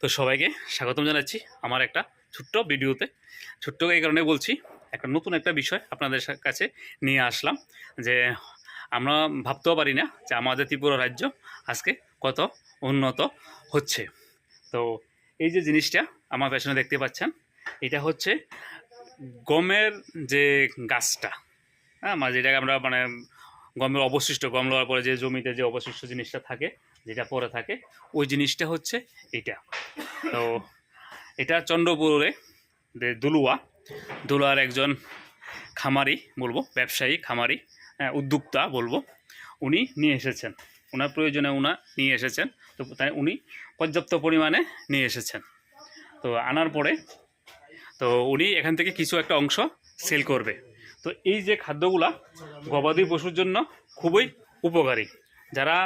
তো সবাইকে স্বাগতম জানাচ্ছি আমার একটা ছোট্ট ভিডিওতে। ছোট্ট এই কারণে বলছি, একটা নতুন একটা বিষয় আপনাদের কাছে নিয়ে আসলাম যে আমরা ভাবতেও পারি না যে আমাদের ত্রিপুরা রাজ্য আজকে কত উন্নত হচ্ছে। তো এই যে জিনিসটা আমার পেছনে দেখতে পাচ্ছেন, এটা হচ্ছে গমের যে গাছটা। হ্যাঁ মানে যেটাকে আমরা মানে গমের অবশিষ্ট গম লওয়ার পরে যে জমিতে যে অবশিষ্ট জিনিসটা থাকে যেটা পরে থাকে ওই জিনিসটা হচ্ছে এটা। তো এটা চন্দ্রপুরে দুলুয়া। দুলুয়ার একজন খামারি বলব ব্যবসায়ী খামারি হ্যাঁ, উদ্যোক্তা বলব উনি নিয়ে এসেছেন। ওনার প্রয়োজনে উনা নিয়ে এসেছেন তো তাই উনি পর্যাপ্ত পরিমাণে নিয়ে এসেছেন। তো আনার পরে তো উনি এখান থেকে কিছু একটা অংশ সেল করবে। তো এই যে খাদ্যগুলা গবাদি পশুর জন্য খুবই উপকারী। যারা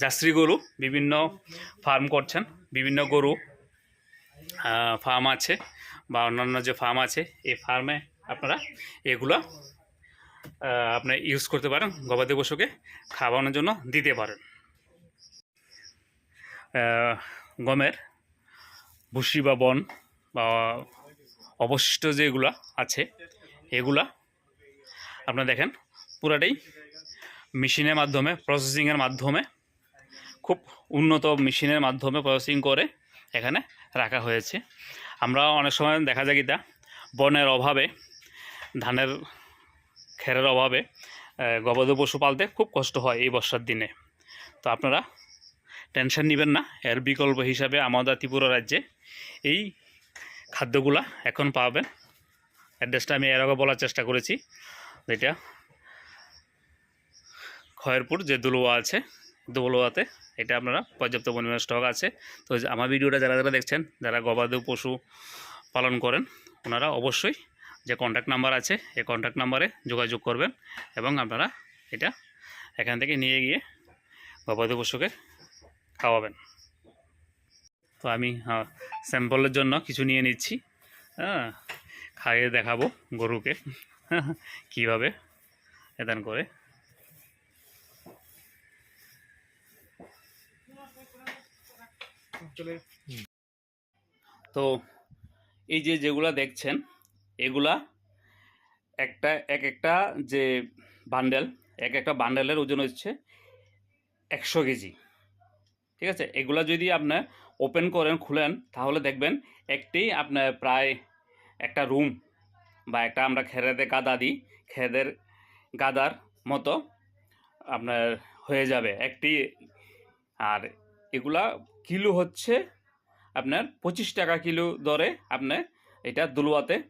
জার্সি গরু বিভিন্ন ফার্ম করছেন, বিভিন্ন গরু ফার্ম আছে বা অন্যান্য যে ফার্ম আছে, এই ফার্মে আপনারা এগুলো আপনি ইউজ করতে পারেন, গবাদি পশুকে খাওয়ানোর জন্য দিতে পারেন। গমের ভুসি বা বন বা অবশিষ্ট যেগুলা আছে, এগুলা আপনারা দেখেন, পুরাটাই মেশিনের মাধ্যমে প্রসেসিংয়ের মাধ্যমে, খুব উন্নত মেশিনের মাধ্যমে প্রসেসিং করে এখানে রাখা হয়েছে। আমরা অনেক সময় দেখা যায় কিতা বনের অভাবে, ধানের খেরের অভাবে গবাদি পশু পালতে খুব কষ্ট হয় এই বর্ষার দিনে। তো আপনারা টেনশন নেবেন না, এর বিকল্প হিসাবে আমাদের ত্রিপুরা রাজ্যে এই খাদ্যগুলা এখন পাবেন। অ্যাড্রেসটা আমি এর আগে বলার চেষ্টা করেছি। যেটা খয়েরপুর যে দুলুয়া আছে দুলুয়াতে এটা আপনারা পর্যাপ্ত পরিমাণে স্টক আছে। তো আমার ভিডিওটা যারা যারা দেখছেন, যারা গবাদি পশু পালন করেন, ওনারা অবশ্যই যে কন্ট্যাক্ট নাম্বার আছে, এই কন্ট্যাক্ট নাম্বারে যোগাযোগ করবেন এবং আপনারা এটা এখান থেকে নিয়ে গিয়ে গবাদি পশুকে খাওয়াবেন। তো আমি স্যাম্পলের জন্য কিছু নিয়ে নিচ্ছি। হ্যাঁ খাইয়ে দেখাবো গরুকে। কীভাবে? এদান করে। তো এই যে যেগুলা দেখছেন, এগুলা একটা, এক একটা যে বান্ডেল, এক একটা বান্ডেলের ওজন হচ্ছে একশো কেজি। ঠিক আছে? এগুলা যদি আপনার ওপেন করেন, খুলেন, তাহলে দেখবেন একটি আপনার প্রায় একটা রুম বা একটা আমরা খেরেতে গাদা দিই খেদের গাদার মতো আপনার হয়ে যাবে একটি। আর এগুলা কিলো হচ্ছে আপনার পঁচিশ টাকা কিলো দরে আপনার এটা দুলুয়াতে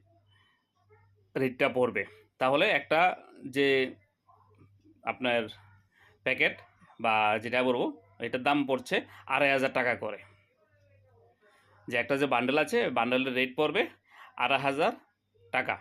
রেটটা পড়বে। তাহলে একটা যে আপনার প্যাকেট বা যেটা বলব, এটার দাম পড়ছে আড়াই হাজার টাকা করে। যে একটা যে বান্ডেল আছে, বান্ডেলের রেট পড়বে আড়াই হাজার টাকা।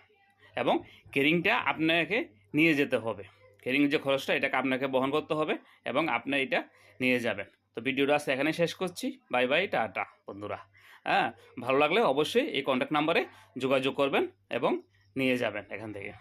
এবং কেরিংটা আপনাকে নিয়ে যেতে হবে। কেরিং যে খরচটা, এটাকে আপনাকে বহন করতে হবে এবং আপনি এটা নিয়ে যাবেন। তো ভিডিওটা আজকে এখানে শেষ করছি। বাই বাই, টাটা বন্ধুরা। হ্যাঁ ভালো লাগলে অবশ্যই এই কন্ট্যাক্ট নাম্বারে যোগাযোগ করবেন এবং নিয়ে যাবেন এখান থেকে।